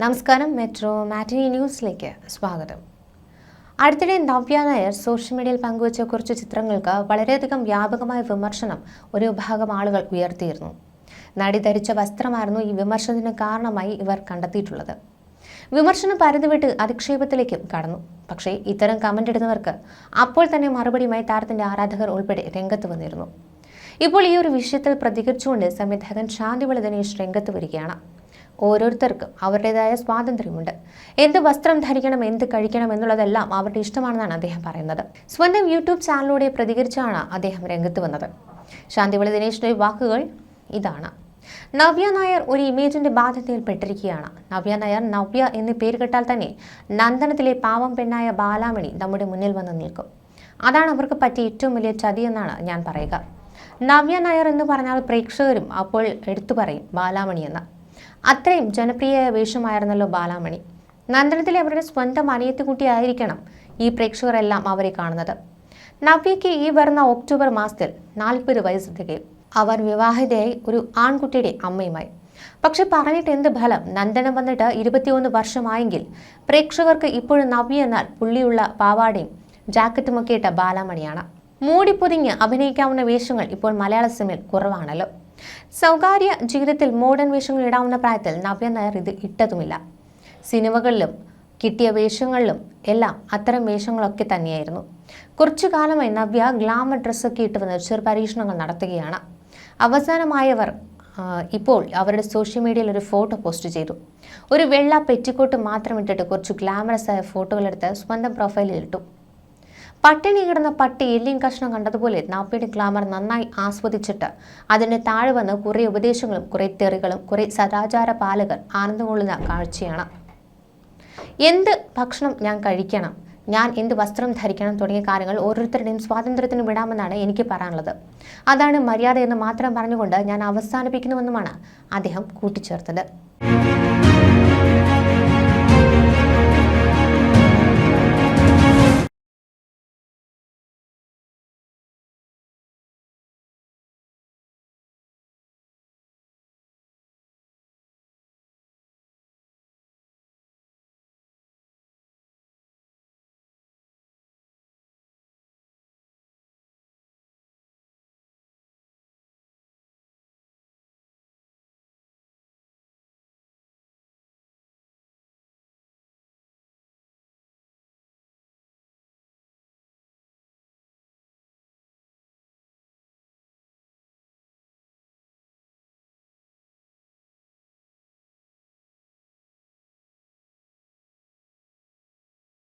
നമസ്കാരം മെട്രോ മാറ്റിനി ന്യൂസിലേക്ക് സ്വാഗതം. അടുത്തിടെ നവ്യ നായർ സോഷ്യൽ മീഡിയയിൽ പങ്കുവച്ച കുറച്ച് ചിത്രങ്ങൾക്ക് വളരെയധികം വ്യാപകമായ വിമർശനം ഒരു വിഭാഗം ആളുകൾ ഉയർത്തിയിരുന്നു. നടി ധരിച്ച വസ്ത്രമായിരുന്നു ഈ വിമർശനത്തിന് കാരണമായി ഇവർ കണ്ടെത്തിയിട്ടുള്ളത്. വിമർശനം പരിധിവിട്ട് അധിക്ഷേപത്തിലേക്കും കടന്നു. പക്ഷേ ഇത്തരം കമന്റ് ഇടുന്നവർക്ക് അപ്പോൾ തന്നെ മറുപടിയുമായി താരത്തിന്റെ ആരാധകർ ഉൾപ്പെടെ രംഗത്ത് വന്നിരുന്നു. ഇപ്പോൾ ഈ ഒരു വിഷയത്തിൽ പ്രതികരിച്ചുകൊണ്ട് സംവിധായകൻ ശാന്തിവള ദിനേഷ് രംഗത്ത് വരികയാണ്. ഓരോരുത്തർക്കും അവരുടേതായ സ്വാതന്ത്ര്യമുണ്ട്. എന്ത് വസ്ത്രം ധരിക്കണം എന്ത് കഴിക്കണം എന്നുള്ളതെല്ലാം അവരുടെ ഇഷ്ടമാണെന്നാണ് അദ്ദേഹം പറയുന്നത്. സ്വന്തം യൂട്യൂബ് ചാനലിലൂടെ പ്രതികരിച്ചാണ് അദ്ദേഹം രംഗത്ത് വന്നത്. ശാന്തിവിളി ദിനേശിന്റെ വാക്കുകൾ ഇതാണ്. നവ്യ നായർ ഒരു ഇമേജിന്റെ ബാധ്യതയിൽപ്പെട്ടിരിക്കുകയാണ് നവ്യ നായർ നവ്യ എന്ന് പേര് കേട്ടാൽ തന്നെ നന്ദനത്തിലെ പാവം പെണ്ണായ ബാലാമണി നമ്മുടെ മുന്നിൽ വന്ന് നിൽക്കും. അതാണ് അവർക്ക് പറ്റിയ ഏറ്റവും വലിയ ചതി എന്നാണ് ഞാൻ പറയുക. നവ്യ നായർ എന്ന് പറഞ്ഞാൽ പ്രേക്ഷകരും അപ്പോൾ എടുത്തു പറയും ബാലാമണി എന്ന് അത്രയും ജനപ്രിയ വേഷമായിരുന്നല്ലോ ബാലാമണി. നന്ദനത്തിലെ അവരുടെ സ്വന്തം അനിയത്തിക്കുട്ടിയായിരിക്കണം ഈ പ്രേക്ഷകരെല്ലാം അവരെ കാണുന്നത്. നവ്യയ്ക്ക് ഈ വരുന്ന ഒക്ടോബർ മാസത്തിൽ നാൽപ്പത് വയസ്സ് തികയും. അവർ വിവാഹിതയായി ഒരു ആൺകുട്ടിയുടെ അമ്മയുമായി. പക്ഷെ പറഞ്ഞിട്ട് എന്ത് ഫലം? നന്ദനം വന്നിട്ട് ഇരുപത്തിയൊന്ന് വർഷമായെങ്കിൽ പ്രേക്ഷകർക്ക് ഇപ്പോഴും നവ്യ എന്നാൽ പുള്ളിയുള്ള പാവാടയും ജാക്കറ്റുമൊക്കെ ഇട്ട ബാലാമണിയാണ്. മൂടി പൊതിഞ്ഞ് അഭിനയിക്കാവുന്ന വേഷങ്ങൾ ഇപ്പോൾ മലയാള സിനിമയിൽ കുറവാണല്ലോ. സ്വകാര്യ ജീവിതത്തിൽ മോഡേൺ വേഷങ്ങൾ ഇടാവുന്ന പ്രായത്തിൽ നവ്യ നായർ ഇത് ഇട്ടതുമില്ല. സിനിമകളിലും കിട്ടിയ വേഷങ്ങളിലും എല്ലാം അത്തരം വേഷങ്ങളൊക്കെ തന്നെയായിരുന്നു. കുറച്ചു കാലമായി നവ്യ ഗ്ലാമർ ഡ്രസ്സൊക്കെ ഇട്ട് വന്ന് ചെറു പരീക്ഷണങ്ങൾ നടത്തുകയാണ്. അവസാനമായവർ ഇപ്പോൾ അവരുടെ സോഷ്യൽ മീഡിയയിൽ ഒരു ഫോട്ടോ പോസ്റ്റ് ചെയ്തു. ഒരു വെള്ള പെറ്റിക്കോട്ട് മാത്രം ഇട്ടിട്ട് കുറച്ച് ഗ്ലാമറസ് ആയ ഫോട്ടോകളെടുത്ത് സ്വന്തം പ്രൊഫൈലിൽ ഇട്ടു. പട്ടിണി കിടന്ന പട്ടി എല്ലിൻ കഷ്ണം കണ്ടതുപോലെ നാപ്പിയുടെ ഗ്ലാമർ നന്നായി ആസ്വദിച്ചിട്ട് അതിന് താഴെ വന്ന് കുറേ ഉപദേശങ്ങളും കുറേ തെറികളും കുറേ സദാചാര പാലകർ ആനന്ദം കൊള്ളുന്ന കാഴ്ചയാണ്. എന്ത് ഭക്ഷണം ഞാൻ കഴിക്കണം? ഞാൻ എന്ത് വസ്ത്രം ധരിക്കണം തുടങ്ങിയ കാര്യങ്ങൾ ഓരോരുത്തരുടെയും സ്വാതന്ത്ര്യത്തിന് വിടാമെന്നാണ് എനിക്ക് പറയാനുള്ളത്. അതാണ് മര്യാദ എന്ന് മാത്രം പറഞ്ഞുകൊണ്ട് ഞാൻ അവസാനിപ്പിക്കുന്നുവെന്നുമാണ് അദ്ദേഹം കൂട്ടിച്ചേർത്തത്.